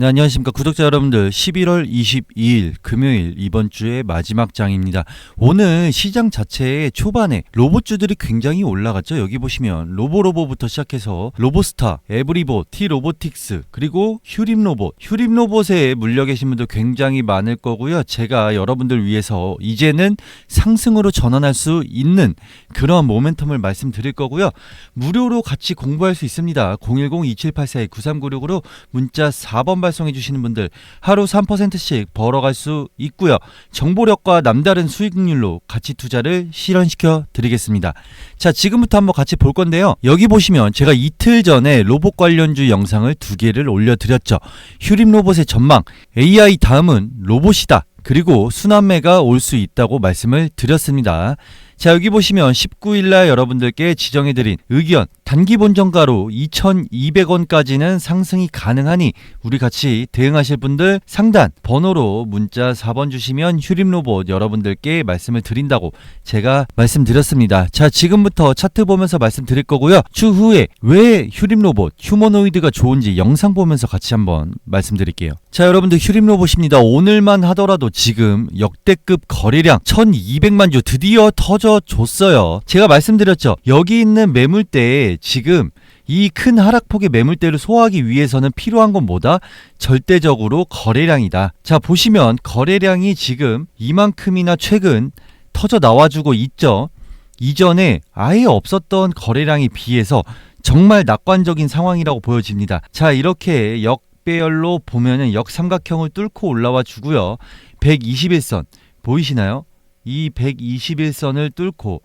네, 안녕하십니까. 구독자 여러분들. 11월 22일 금요일 이번 주의 마지막 장입니다. 오늘 시장 자체의 초반에 로봇주들이 굉장히 올라갔죠. 여기 보시면 로보로보부터 시작해서 로보스타, 에브리봇, 티로보틱스, 그리고 휴림로봇. 휴림로봇에 물려 계신 분들 굉장히 많을 거고요. 제가 여러분들 위해서 이제는 상승으로 전환할 수 있는 그런 모멘텀을 말씀드릴 거고요. 무료로 같이 공부할 수 있습니다. 010-2784-9396으로 문자 4번 발송해 주시는 분들 하루 3%씩 벌어갈 수 있고요. 정보력과 남다른 수익률로 가치 투자를 실현시켜 드리겠습니다. 자, 지금부터 한번 같이 볼 건데요. 여기 보시면 제가 이틀 전에 로봇 관련주 영상을 두 개를 올려드렸죠. 휴림 로봇의 전망, AI 다음은 로봇이다. 그리고 순환매가 올 수 있다고 말씀을 드렸습니다. 자, 여기 보시면 19일날 여러분들께 지정해드린 의견, 단기 본정가로 2,200원까지는 상승이 가능하니 우리 같이 대응하실 분들 상단 번호로 문자 4번 주시면 휴림 로봇 여러분들께 말씀을 드린다고 제가 말씀드렸습니다. 자, 지금부터 차트 보면서 말씀드릴 거고요. 추후에 왜 휴림 로봇, 휴머노이드가 좋은지 영상 보면서 같이 한번 말씀드릴게요. 자, 여러분들 휴림 로봇입니다. 오늘만 하더라도 지금 역대급 거래량 1,200만 주 드디어 터져 줬어요. 제가 말씀드렸죠. 여기 있는 매물대에 지금 이 큰 하락폭의 매물대를 소화하기 위해서는 필요한 건 뭐다? 절대적으로 거래량이다. 자, 보시면 거래량이 지금 이만큼이나 최근 터져 나와주고 있죠. 이전에 아예 없었던 거래량에 비해서 정말 낙관적인 상황이라고 보여집니다. 자, 이렇게 역배열로 보면은 역삼각형을 뚫고 올라와 주고요. 121선 보이시나요? 이 121선을 뚫고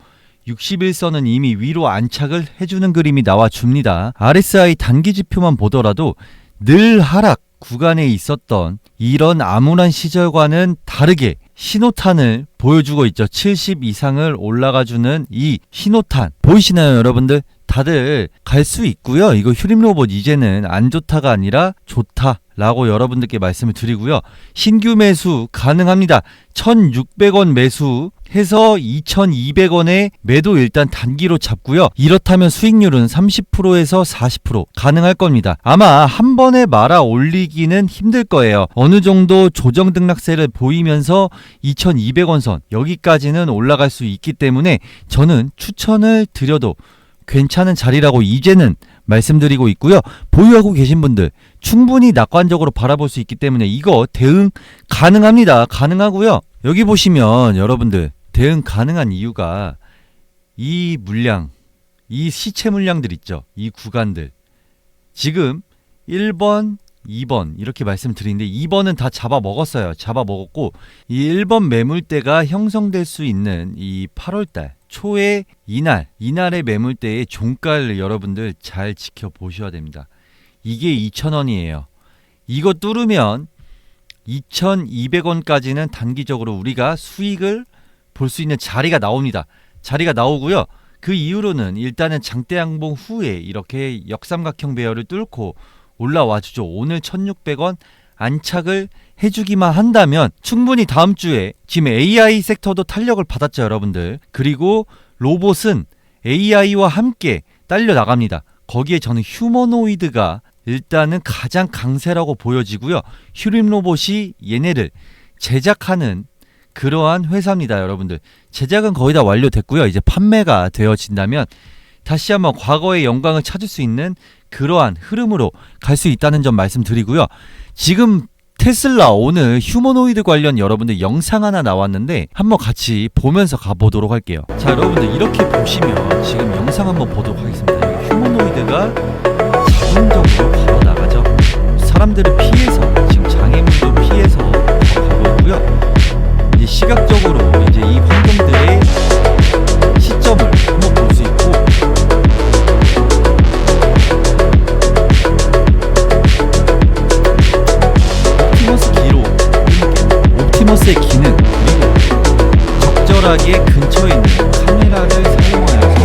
61선은 이미 위로 안착을 해주는 그림이 나와 줍니다. RSI 단기 지표만 보더라도 늘 하락 구간에 있었던 이런 암울한 시절과는 다르게 신호탄을 보여주고 있죠. 70 이상을 올라가주는 이 신호탄 보이시나요, 여러분들? 다들 갈 수 있고요. 이거 휴림 로봇 이제는 안 좋다가 아니라 좋다. 라고 여러분들께 말씀을 드리고요. 신규 매수 가능합니다. 1,600원 매수 해서 2,200원에 매도 일단 단기로 잡고요. 이렇다면 수익률은 30%에서 40% 가능할 겁니다. 아마 한 번에 말아 올리기는 힘들 거예요. 어느 정도 조정 등락세를 보이면서 2,200원 선 여기까지는 올라갈 수 있기 때문에 저는 추천을 드려도 괜찮은 자리라고 이제는 말씀드리고 있고요. 보유하고 계신 분들 충분히 낙관적으로 바라볼 수 있기 때문에 이거 대응 가능합니다. 가능하고요. 여기 보시면 여러분들 대응 가능한 이유가 이 물량, 이 시체 물량들 있죠. 이 구간들. 지금 1번, 2번 이렇게 말씀드리는데 2번은 다 잡아 먹었어요. 잡아 먹었고 이 1번 매물대가 형성될 수 있는 이 8월 달 초에 이날, 이날의 매물대의 종가를 여러분들 잘 지켜보셔야 됩니다. 이게 2,000원이에요. 이거 뚫으면 2,200원까지는 단기적으로 우리가 수익을 볼 수 있는 자리가 나옵니다. 자리가 나오고요. 그 이후로는 일단은 장대 양봉 후에 이렇게 역삼각형 배열을 뚫고 올라와 주죠. 오늘 1,600원 안착을 해주기만 한다면 충분히 다음 주에 지금 AI 섹터도 탄력을 받았죠, 여러분들. 그리고 로봇은 AI와 함께 딸려 나갑니다. 거기에 저는 휴머노이드가 일단은 가장 강세라고 보여지고요. 휴림 로봇이 얘네를 제작하는 그러한 회사입니다, 여러분들. 제작은 거의 다 완료됐고요. 이제 판매가 되어진다면 다시 한번 과거의 영광을 찾을 수 있는 그러한 흐름으로 갈 수 있다는 점 말씀드리고요. 지금 테슬라 오늘 휴머노이드 관련 여러분들 영상 하나 나왔는데 한번 같이 보면서 가보도록 할게요. 자 여러분들 이렇게 보시면 지금 영상 한번 보도록 하겠습니다. 근처에 있는 카메라를 사용하여서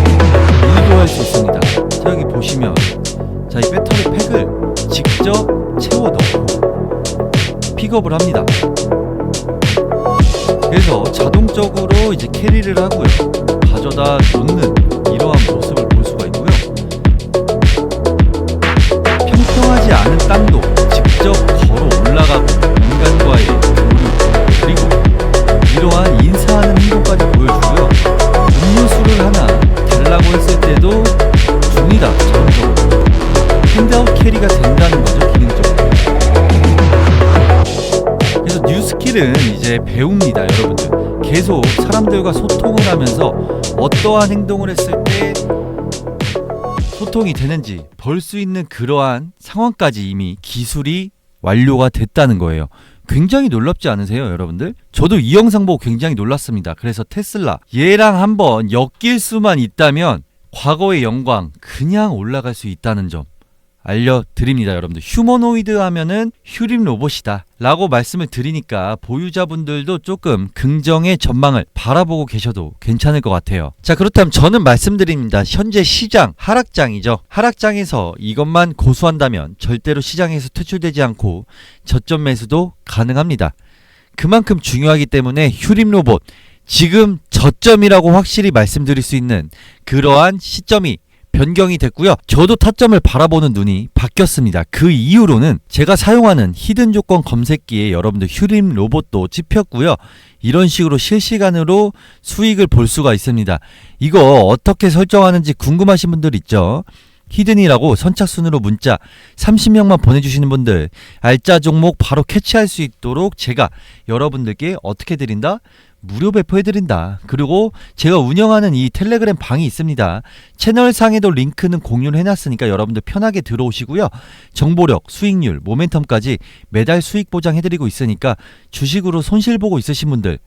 유도할 수 있습니다. 자, 여기 보시면 자, 이 배터리 팩을 직접 채워 넣고 픽업을 합니다. 그래서 자동적으로 이제 캐리를 하고요. 가져다 놓는 이러한 모습을 볼 수가 있고요. 평평하지 않은 땅도 직접 걸어 올라가고 인간과의 교류 그리고 이러한 인사하는 행동 배웁니다, 여러분들. 계속 사람들과 소통을 하면서 어떠한 행동을 했을 때 소통이 되는지 볼수 있는 그러한 상황까지 이미 기술이 완료가 됐다는 거예요. 굉장히 놀랍지 않으세요, 여러분들? 저도 이 영상 보고 굉장히 놀랐습니다. 그래서 테슬라 얘랑 한번 엮일 수만 있다면 과거의 영광 그냥 올라갈 수 있다는 점 알려드립니다, 여러분들. 휴머노이드 하면은 휴림 로봇이다. 라고 말씀을 드리니까 보유자분들도 조금 긍정의 전망을 바라보고 계셔도 괜찮을 것 같아요. 자, 그렇다면 저는 말씀드립니다. 현재 시장 하락장이죠. 하락장에서 이것만 고수한다면 절대로 시장에서 퇴출되지 않고 저점 매수도 가능합니다. 그만큼 중요하기 때문에 휴림 로봇 지금 저점이라고 확실히 말씀드릴 수 있는 그러한 시점이 변경이 됐고요. 저도 타점을 바라보는 눈이 바뀌었습니다. 그 이후로는 제가 사용하는 히든 조건 검색기에 여러분들 휴림 로봇도 찝혔고요. 이런 식으로 실시간으로 수익을 볼 수가 있습니다. 이거 어떻게 설정하는지 궁금하신 분들 있죠? 히든이라고 선착순으로 문자 30명만 보내주시는 분들 알짜 종목 바로 캐치할 수 있도록 제가 여러분들께 어떻게 드린다? 무료 배포해드린다. 그리고 제가 운영하는 이 텔레그램 방이 있습니다. 채널상에도 링크는 공유를 해놨으니까 여러분들 편하게 들어오시고요. 정보력, 수익률, 모멘텀까지 매달 수익 보장해드리고 있으니까 주식으로 손실 보고 있으신 분들,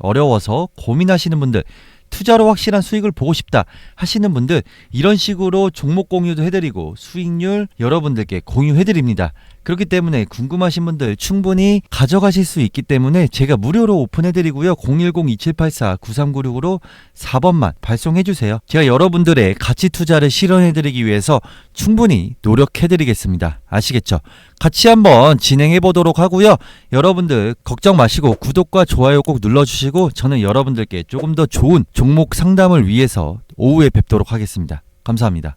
어려워서 고민하시는 분들, 투자로 확실한 수익을 보고 싶다 하시는 분들 이런 식으로 종목 공유도 해드리고 수익률 여러분들께 공유해드립니다. 그렇기 때문에 궁금하신 분들 충분히 가져가실 수 있기 때문에 제가 무료로 오픈해드리고요. 010-2784-9396으로 4번만 발송해주세요. 제가 여러분들의 가치 투자를 실현해드리기 위해서 충분히 노력해드리겠습니다. 아시겠죠? 같이 한번 진행해보도록 하고요. 여러분들 걱정 마시고 구독과 좋아요 꼭 눌러주시고 저는 여러분들께 조금 더 좋은 종목 상담을 위해서 오후에 뵙도록 하겠습니다. 감사합니다.